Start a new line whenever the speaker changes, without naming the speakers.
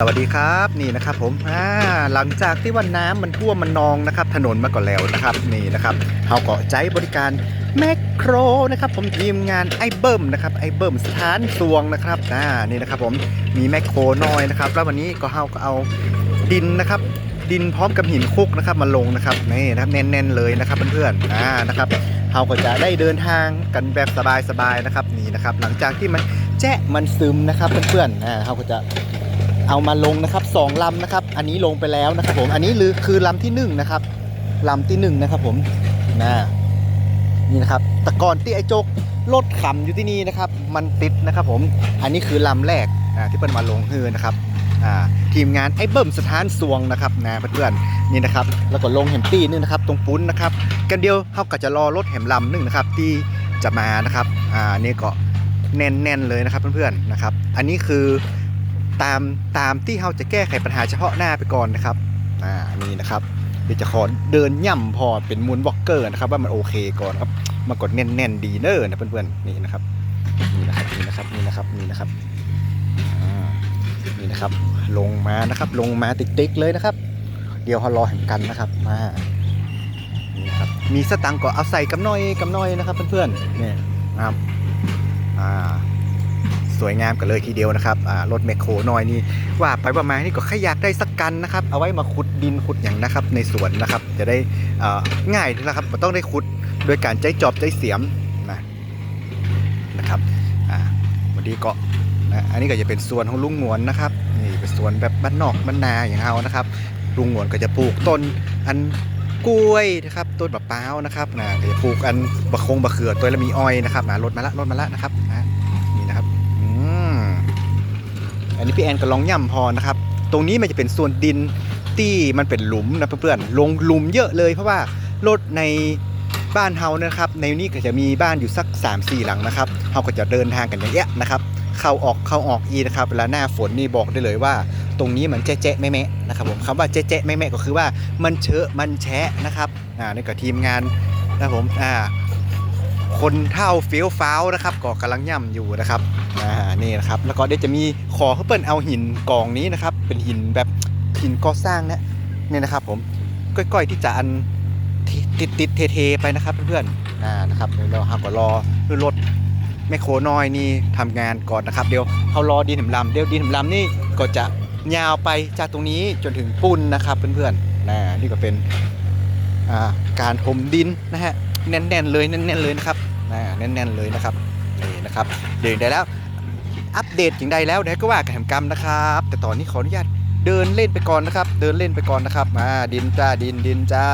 สวัสดีครับนี่นะครับผมอ่าหลังจากที่ว่าน้ำมันท่วมมันนองนะครับ ถนนมาก่อนแล้วนะครับนี่นะครับเขาก็ใจบริการแมคโครนะครับ ผมทีมงานไอเบิ้มนะครับไอเบิ้มสถานสวงนะครับอ่านี่นะครับผมมีแมคโครน้อยนะครับ แล้ววันนี้ก็เขาก็เอาดินนะครับ ดินพร้อมกับหินคุกนะครับมาลงนะครับนี่นะครับแน่นๆเลยนะครับเพื่อนๆอ่านะครับเขาก็จะได้เดินทางกันแบบสบายๆนะครับนี่นะครับ หลังจากที่มันแจ๊ะมันซึมนะครับเพื่อนๆอ่าเขาก็จะ เอามาลงนะครับสองลำนะครับ อันนี้ลงไปแล้วนะครับ ผม อันนี้คือคือลำที่หนึ่งนะครับลำที่หนึ่งนะครับ ผมนะนี่นะครับแต่ก่อนที่ไอ้โจกรถขำอยู่ที่นี่นะครับ มันติดนะครับ ผม อันนี้คือลำแรกที่เปิ้ลมาลงฮือนะครับทีมงานไอ้เบิ่มสถานสวงนะครับนะเพื่อนๆนี่นะครับ แล้วก็ลงแหมตี้นึงนะครับ ตรงปุ้นนะครับกันเดียวเขาก็จะรอรถแหมลำหนึงนะครับ ที่จะมานะครับอ่านี่ก็แน่นๆเลยนะครับเพื่อนๆนะครับ อันนี้คือ ตามตามที่เราจะแก้ไขปัญหาเฉพาะหน้าไปก่อนนะครับอ่านี่นะครับเดี๋ยวจะขอเดินย่ำพอเป็นมูนวอล์กเกอร์นะครับว่ามันโอเคก่อนครับมากดแน่นๆดีเนอร์นะเพื่อนๆนี่นะครับนี่นะครับนี่นะครับนี่นะครับนี่นะครับนี่นะครับลงมานะครับลงมาติ๊กๆเลยนะครับ เดี๋ยวเขารอแห่งกันนะครับมานี่นครับมีสตังค์ก็เอาใส่กำน้อยกำน้อยนะครับเพื่อนๆเนี่ยนะครับอ่า สวยงามกันเลยทีเดียวนะครับรถแมคโครน้อยนี่ว่าไปประมาณนี่ก็แค่อยากได้สักกันนะครับ เอาไว้มาขุดดินขุดอย่างนะครับ ในสวนนะครับจะได้ง่ายนะครับไม่ต้องได้ขุดโดยการใจจอบใจเสียมนะนะครับวันนี้ก็นะอันนี้ก็จะเป็นสวนของลุงหงวนนะครับนี่เป็นสวนแบบบ้านนอกบ้านนาอย่างเรานะครับลุงหงวนก็จะปลูกต้นอันกล้วยนะครับต้นบะพร้าวนะครับนะจะปลูกอันบะคงบะเขือตัวละมีอ้อยนะครับนะรถมาละรถมาละนะครับ พี่แอนก็ลองย่ำพอนะครับ ตรงนี้มันจะเป็นส่วนดินที่มันเป็นหลุมนะเพื่อนๆลงหลุมเยอะเลยเพราะว่ารถในบ้านเฮานะครับ ในนี้ก็จะมีบ้านอยู่สัก 3-4 หลังนะครับเฮาก็จะเดินทางกันอย่างเงี้ยนะครับเข้าออกเข้าออกอีนะครับเวลาหน้าฝนนี่บอกได้เลยว่า ตรงนี้มันแจ๊ะแจ๊ะแม่แม่นะครับผมคำว่าแจ๊ะแจ๊ะแม่แม่ก็คือว่ามันเชอะมันแชะนะครับอ่านี่ก็ทีมงานนะครับผมอ่า คนเท่าเฟี้ยวฟ้าวนะครับก็กำลังย่ำอยู่นะครับอ่านี่นะครับแล้วก็เดี๋ยวจะมีขอเขาเปิ้ลเอาหินกองนี้นะครับ เป็นหินแบบหินก่อสร้างนะเนี่ยนะครับ ผมก้อยๆที่จะอันติดติดๆเทๆไปนะครับเพื่อนๆอ่านะครับเดี๋ยวเราหาก็รอรถแมคโครน้อยนี่ทำงานก่อนนะครับ เดี๋ยวเขารอดินหิมลำเดี๋ยวดินหิมลำนี่ก็จะยาวไปจากตรงนี้จนถึงปุ้นนะครับเพื่อนๆนะนี่ก็เป็นการถมดินนะฮะ แน่นๆเลยแน่นๆเลยนะครับอ่าแน่นๆเลยนะครับนี่นะครับเดินได้แล้วอัปเดตอย่างใดแล้วเดี๋ยวก็ว่ากันแหมกรรมนะครับ แต่ตอนนี้ขออนุญาตเดินเล่นไปก่อนนะครับ เดินเล่นไปก่อนนะครับมาดินจ้าดินดินจ้า